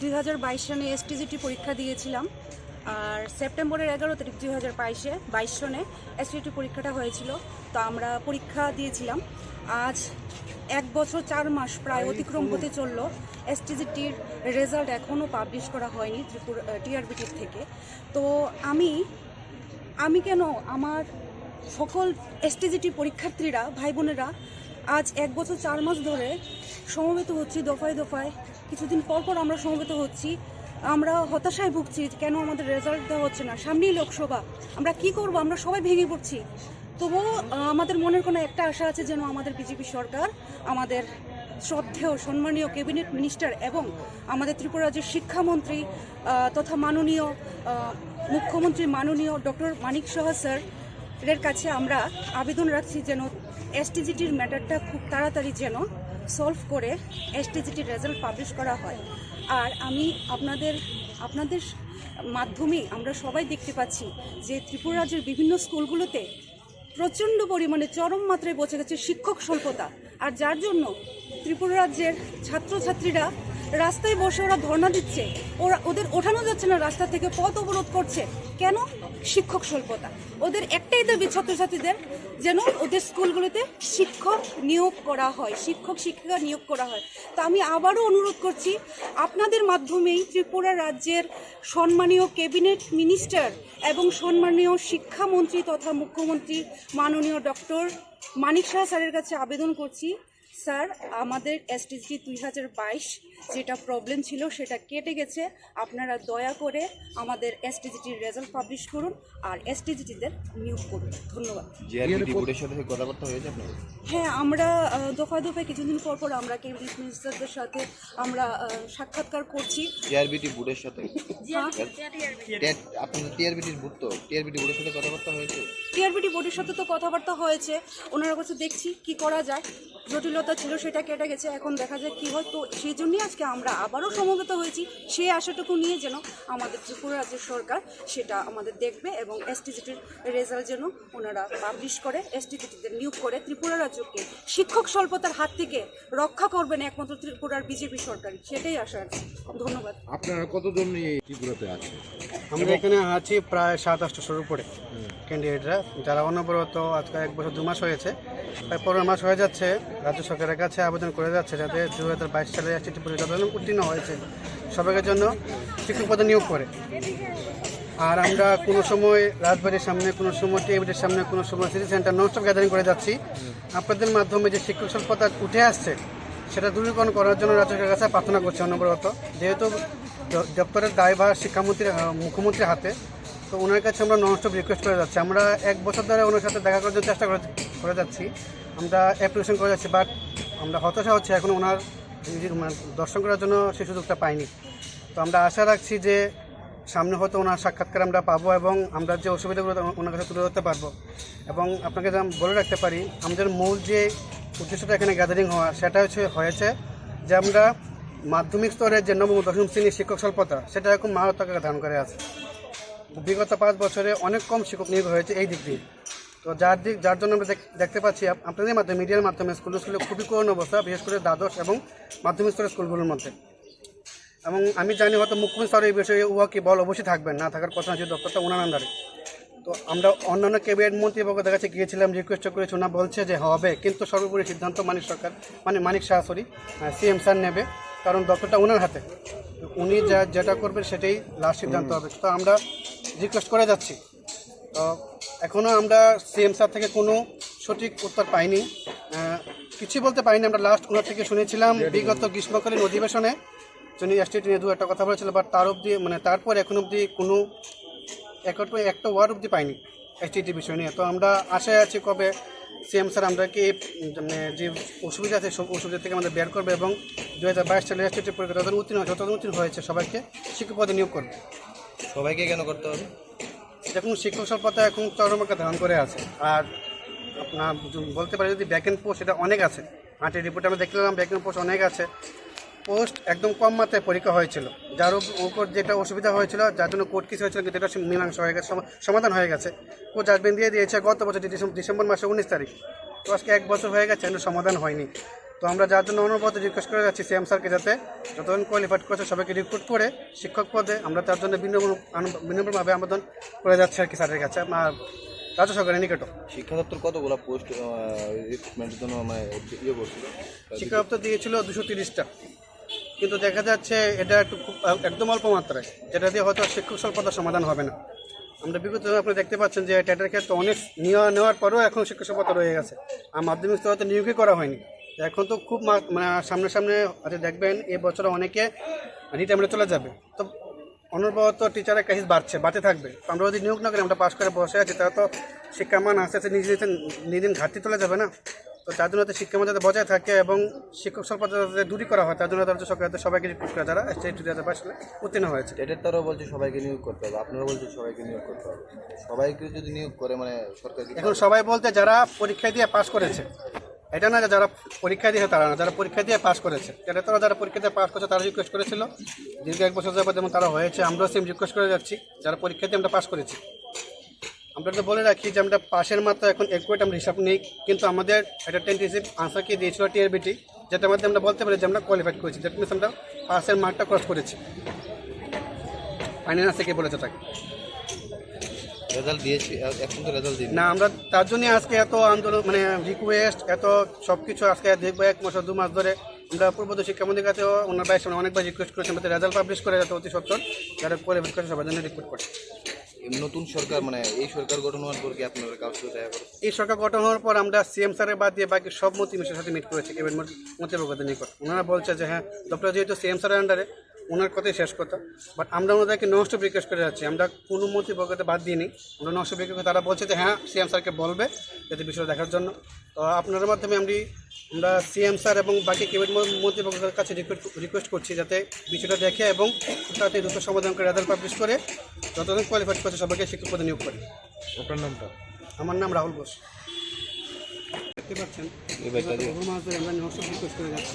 দুই হাজার বাইশ সনে এসটিজিটি পরীক্ষা দিয়েছিলাম। আর সেপ্টেম্বরের এগারো তারিখ দুই হাজার বাইশে বাইশ সনে এসটিজিটি পরীক্ষাটা হয়েছিল। তো আমরা পরীক্ষা দিয়েছিলাম। আজ এক বছর চার মাস প্রায় অতিক্রম হতে চলল। এসটিজিটির রেজাল্ট এখনও পাবলিশ করা হয়নি ত্রিপুরা টিআরবিটির থেকে। তো আমি আমি কেন আমার সকল এসটিজিটি পরীক্ষার্থীরা ভাই বোনেরা আজ এক বছর চার মাস ধরে সমবেত হচ্ছি দফায় দফায় কিছুদিন পর পর আমরা সমবেত হচ্ছি। আমরা হতাশায় ভুগছি কেন আমাদের রেজাল্ট দেওয়া হচ্ছে না। সামনেই লোকসভা। আমরা কি করব? আমরা সবাই ভেঙে পড়ছি। তবুও আমাদের মনের কোনো একটা আশা আছে যেন আমাদের বিজেপি সরকার, আমাদের শ্রদ্ধেয় সম্মানীয় ক্যাবিনেট মিনিস্টার এবং আমাদের ত্রিপুরা রাজ্যের শিক্ষামন্ত্রী তথা মাননীয় মুখ্যমন্ত্রী মাননীয় ডক্টর মানিক সাহা স্যার এর কাছে আমরা আবেদন রাখছি যেন এসটিজিটির ম্যাটারটা খুব তাড়াতাড়ি যেন সলভ করে এসটিজিটির রেজাল্ট পাবলিশ করা হয়। আর আমি আপনাদের আপনাদের মাধ্যমেই আমরা সবাই দেখতে পাচ্ছি যে ত্রিপুরা রাজ্যের বিভিন্ন স্কুলগুলোতে প্রচণ্ড পরিমাণে চরম মাত্রায় বসে গেছে শিক্ষক স্বল্পতা। আর যার জন্য ত্রিপুরা রাজ্যের ছাত্রছাত্রীরা রাস্তায় বসে ওরা ধর্ণা দিচ্ছে, ওরা, ওদের ওঠানো যাচ্ছে না রাস্তা থেকে, পথ অবরোধ করছে। কেন? শিক্ষক স্বল্পতা। ওদের একটাই দাবি ছাত্রছাত্রীদের যেন ওদের স্কুলগুলোতে শিক্ষক নিয়োগ করা হয়, শিক্ষক শিক্ষিকা নিয়োগ করা হয়। তা আমি আবারও অনুরোধ করছি, আপনাদের মাধ্যমেই ত্রিপুরা রাজ্যের সম্মানীয় ক্যাবিনেট মিনিস্টার এবং সম্মানীয় শিক্ষামন্ত্রী তথা মুখ্যমন্ত্রী মাননীয় ডক্টর মানিক শাহ স্যারের কাছে আবেদন করছি, স্যার, আমাদের এসটিজি দুই হাজার বাইশ যেটা প্রবলেম ছিল সেটা কেটে গেছে। আপনারা দয়া করে আমাদের এসটিজিটির রেজাল্ট পাবলিশ করুন আর এসটিজিটিদের নিয়োগ করুন। ধন্যবাদ। সাথে কথাবার্তা হয়েছে হ্যাঁ আমরা আহ, দফায় দফায় কিছুদিন পর পর আমরা ক্যাবিনেট মিনিস্টারদের সাথে আমরা সাক্ষাৎকার করছি। জিআরবিটি বোর্ডের সাথে? হ্যাঁ। টেট- আপনাদের টিআরবিটির বুথ তো টিআরবিটি বোর্ডের সাথে কথাবার্তা হয়েছে? টিআরবিটি বোর্ডের সাথে তো কথাবার্তা হয়েছে। ওনারা কাছে দেখছি কি করা যায়? জটিলতা ছিল সেটা কেটে গেছে। এখন দেখা যায় কি হয়। তো সেই জন্যই আজকে আমরা আবারও সমবেত হয়েছি। সেই আশাটুকু নিয়ে যেন আমাদের ত্রিপুরা রাজ্যের সরকার সেটা আমাদের দেখবে এবং এসটিজিটির রেজাল্ট যেন ওনারা পাবলিশ করে এসটিজিটিদের নিয়োগ করে ত্রিপুরা রাজ্যকে শিক্ষক স্বল্পতার হাত থেকে রক্ষা করবেন একমাত্র ত্রিপুরার বিজেপি সরকার। সেটাই আশা রাখছি। ধন্যবাদ। আপনারা কতজন ত্রিপুরাতে আছেন? আমরা এখানে আছি প্রায় সাত আটশোর উপরে। ক্যান্ডিডেটরা যারা অনবরত আজকে এক বছর দু মাস হয়েছে প্রায় পনেরো মাস হয়ে যাচ্ছে। রাজ্য সরকারের কাছে আবেদন করে যাচ্ছে যাতে দু হাজার বাইশ সালে একটি পরীক্ষা উত্তীর্ণ হয়েছে। সবাইকে জন্য শিক্ষক পদে নিয়োগ করে। আর আমরা কোনো সময় রাজবাড়ির সামনে, কোনো সময় টেবিলের সামনে, কোনো সময় সিটি সেন্টার ননস্টপ গ্যাদারিং করে যাচ্ছি। আপনাদের মাধ্যমে যে শিক্ষক স্বল্পতা উঠে আসছে, সেটা দূরীকরণ করার জন্য রাজ্য সরকারের কাছে প্রার্থনা করছি অনবরত। যেহেতু দপ্তরের দায়ভার শিক্ষামন্ত্রী মুখ্যমন্ত্রীর হাতে, তো ওনার কাছে আমরা ননস্টপ রিকোয়েস্ট করে যাচ্ছি। আমরা এক বছর ধরে ওনার সাথে দেখা করার জন্য চেষ্টা করে করে যাচ্ছি। আমরা অ্যাপ্লিকেশন করে যাচ্ছি বাট আমরা হতাশা হচ্ছে এখন ওনার মানে দর্শন করার জন্য সেই সুযোগটা পাইনি। তো আমরা আশা রাখছি যে সামনে হয়তো ওনার সাক্ষাৎকার আমরা পাবো এবং আমরা যে অসুবিধাগুলো ওনার কাছে তুলে ধরতে পারব। এবং আপনাকে যেমন বলে রাখতে পারি, আমাদের মূল যে উদ্দেশ্যটা এখানে গ্যাদারিং হওয়া, সেটা হচ্ছে, হয়েছে যে আমরা মাধ্যমিক স্তরে যে নবম দশম শ্রেণির শিক্ষক স্বল্পতা, সেটা এখন মারাত্মক ধারণ করে আছে। বিগত পাঁচ বছরে অনেক কম শিক্ষক নিয়োগ হয়েছে এই দিক দিয়ে। তো যার দিক যার জন্য আমরা দেখতে পাচ্ছি আপনাদের মাধ্যমে, মিডিয়ার মাধ্যমে স্কুল স্কুলে খুবই করুণ অবস্থা, বিশেষ করে দ্বাদশ এবং মাধ্যমিক স্তরের স্কুলগুলোর মধ্যে। এবং আমি জানি হয়তো মুখ্যমন্ত্রী স্যার এই বিষয়ে উহা কি বল অবশ্যই থাকবেন, না থাকার কথা যে দপ্তরটা ওনার আন্ডারে। তো আমরা অন্যান্য ক্যাবিনেট মন্ত্রী পক্ষ কাছে গিয়েছিলাম রিকোয়েস্ট করেছি ওনা বলছে যে হবে, কিন্তু সর্বোপরি সিদ্ধান্ত মানিক সরকার মানে Manik Shah sorry CM sir নেবে, কারণ দপ্তরটা ওনার হাতে। উনি যা যেটা করবেন সেটাই লাস্ট সিদ্ধান্ত হবে। তো আমরা রিকোয়েস্ট করে যাচ্ছি। এখনও আমরা সিএম স্যার থেকে কোনো সঠিক উত্তর পাইনি। কিছু বলতে পারিনি। আমরা লাস্ট ওনার থেকে শুনেছিলাম বিগত গ্রীষ্মকালীন অধিবেশনে। যিনি এসটিটি নিয়ে দু একটা কথা বলেছিল বাট তার অবধি মানে তারপর এখন অবধি কোনো একটা একটা ওয়ার্ড অবধি পাইনি এসটিটি বিষয় নিয়ে। তো আমরা আশায় আছি কবে সিএম স্যার আমরাকে এই, মানে যে অসুবিধা আছে সব অসুবিধা থেকে আমাদের বের করবে এবং দু হাজার বাইশ সালে এসটিটি পরীক্ষা যতদিন উত্তীর্ণ যতদিন উত্তীর্ণ হয়েছে সবাইকে শিক্ষক পদে নিয়োগ করবে। সবাইকে কেন করতে হবে? দেখুন শিক্ষক স্বল্পতা এখন চরমাকে ধারণ করে আছে। আর আপনার বলতে পারি, যদি ব্যাক এন্ড পোস্ট এটা অনেক আছে আটের রিপোর্টে আমরা দেখলাম ব্যাক এন্ড পোস্ট অনেক আছে। পোস্ট একদম কম মাত্রায় পরীক্ষা হয়েছিল। যার উপ- উপর যেটা অসুবিধা হয়েছিল, যার জন্য কোর্ট কেস হয়েছিল, কিন্তু এটা মীমাংসা হয়ে গেছে সমাধান হয়ে গেছে। কোর্ট জাজমেন্ট দিয়ে দিয়েছে গত বছর ডিসেম্বর মাসে উনিশ তারিখ। তো আজকে এক বছর হয়ে গেছে সমাধান হয়নি। তো আমরা যার জন্য অনুরোধ রিকোয়েস্ট করে যাচ্ছি সিএম স্যারকে যাতে যতজন কোয়ালিফাইড করেছে সবাইকে রিক্রুট করে শিক্ষক পদে আমরা তার জন্য বিনম্র বিনম্রভাবে আবেদন করে যাচ্ছি আর কি স্যারের কাছে। রাজ্য সরকারের নিকট শিক্ষা দপ্তর কতগুলো পোস্ট রিক্রুটমেন্টের জন্য মানে ইয়ে করছিল? শিক্ষা দপ্তর দিয়েছিল দুশো তিরিশটা। কিন্তু দেখা যাচ্ছে এটা একটু খুব একদম অল্প মাত্রায় যেটা দিয়ে হয়তো শিক্ষক স্বল্পতার সমাধান হবে না। আমরা বিগত আপনি দেখতে পাচ্ছেন যে টেটের ক্ষেত্রে অনেক নেওয়া নেওয়ার পরেও এখন শিক্ষক স্বল্পতা রয়ে গেছে। আর মাধ্যমিক স্তরে নিয়োগই করা হয়নি। এখন তো খুব মানে সামনে সামনে আচ্ছা দেখবেন এই বছরে অনেকে রিটায়ারমেন্টে চলে যাবে। তো অনবরত টিচারের কাহিস বাড়ছে বাড়তে থাকবে। আমরা যদি নিয়োগ না করি আমরা পাশ করে বসে আছি তারা তো শিক্ষামান আস্তে আস্তে নিজে নিজে নিজে ঘাটতি চলে যাবে না। তো তার জন্য শিক্ষামান যাতে বজায় থাকে এবং শিক্ষক স্বল্পতা যাতে দূরী করা হয় তার জন্য তারা সরকার সবাইকে রিক্রুট করে যারা স্টেট টু যাতে পাশে উত্তীর্ণ হয়েছে। টেটের তরফ বলছে সবাইকে নিয়োগ করতে হবে আপনারা বলছে সবাইকে নিয়োগ করতে হবে। সবাইকে যদি নিয়োগ করে মানে সরকার এখন সবাই বলতে যারা পরীক্ষা দিয়ে পাশ করেছে এটা না যারা পরীক্ষা দিয়ে তারা না, যারা পরীক্ষা দিয়ে পাস করেছে। এটা তারা যারা পরীক্ষা দিয়ে পাস করেছে, তারা রিকোয়েস্ট করেছিল। দীর্ঘ এক বছর যাবত যেমন তারা হয়েছে, আমরাও সেম রিকোয়েস্ট করে যাচ্ছি, যারা পরীক্ষা দিয়ে আমরা পাস করেছি। আমরা তো বলে রাখি যে আমরা পাশের মাত্রা এখন একুয়েট আমরা হিসাব নেই, কিন্তু আমাদের একটা টেন্টেটিভ আনসার কি দিয়েছিল টিআরবিটি যেটার মধ্যে আমরা বলতে পারি যে আমরা কোয়ালিফাইড করেছি। যেটা মিনস আমরা পাসের মার্কটা ক্রস করেছি। ফাইনাল থেকে বলেছে তাকে? রেজাল্ট দিয়েছি এখন তো রেজাল্ট দিন না আমরা তার জন্য আজকে এত আন্দোলন মানে রিকোয়েস্ট এত সব কিছু আজকে দেখব এক মাস দু মাস ধরে। আমরা পূর্বত শিক্ষামন্ত্রীর কাছেও ওনার বাইশ অনেকবার রিকোয়েস্ট করেছি আমাদের রেজাল্ট পাবলিশ করে যাতে অতি সত্তর যারা কোয়ালিফাইড করে সবার জন্য রিক্রুট করে। নতুন সরকার মানে এই সরকার গঠন হওয়ার পর কি আপনারা কাজ দেখা এই সরকার গঠন হওয়ার পর আমরা সিএম স্যারের বাদ দিয়ে বাকি সব মন্ত্রী মিশের সাথে মিট করেছি কেবিন মন্ত্রীবর্গদের নিকট। ওনারা বলছে যে হ্যাঁ ডক্টর যেহেতু সিএম স্যারের আন্ডারে ওনার কথাই শেষ কথা। বাট আমরা ওনাদেরকে নষ্ট রিকোয়েস্ট করে যাচ্ছি। আমরা কোনো মন্ত্রীবর্গতে বাদ দিইনি। আমরা নষ্ট রিকোয়েস্ট তারা বলছে যে হ্যাঁ সিএম স্যারকে বলবে যাতে বিষয়টা দেখার জন্য। তো আপনাদের মাধ্যমে আমি আমরা সিএম স্যার এবং বাকি কেবিনেট মন্ত্রীবর্গের কাছে রিকোয়েস্ট রিকোয়েস্ট করছি যাতে বিষয়টা দেখে এবং তাড়াতাড়ি দ্রুত সমাধান করে রেজাল্ট পাবলিশ করে যতজন কোয়ালিফাইড করছে সবাইকে শিক্ষক পদে নিয়োগ করে। আপনার নামটা? আমার নাম রাহুল ঘোষ। দেখতে পাচ্ছেন? আমরা নষ্ট রিকোয়েস্ট করে যাচ্ছি।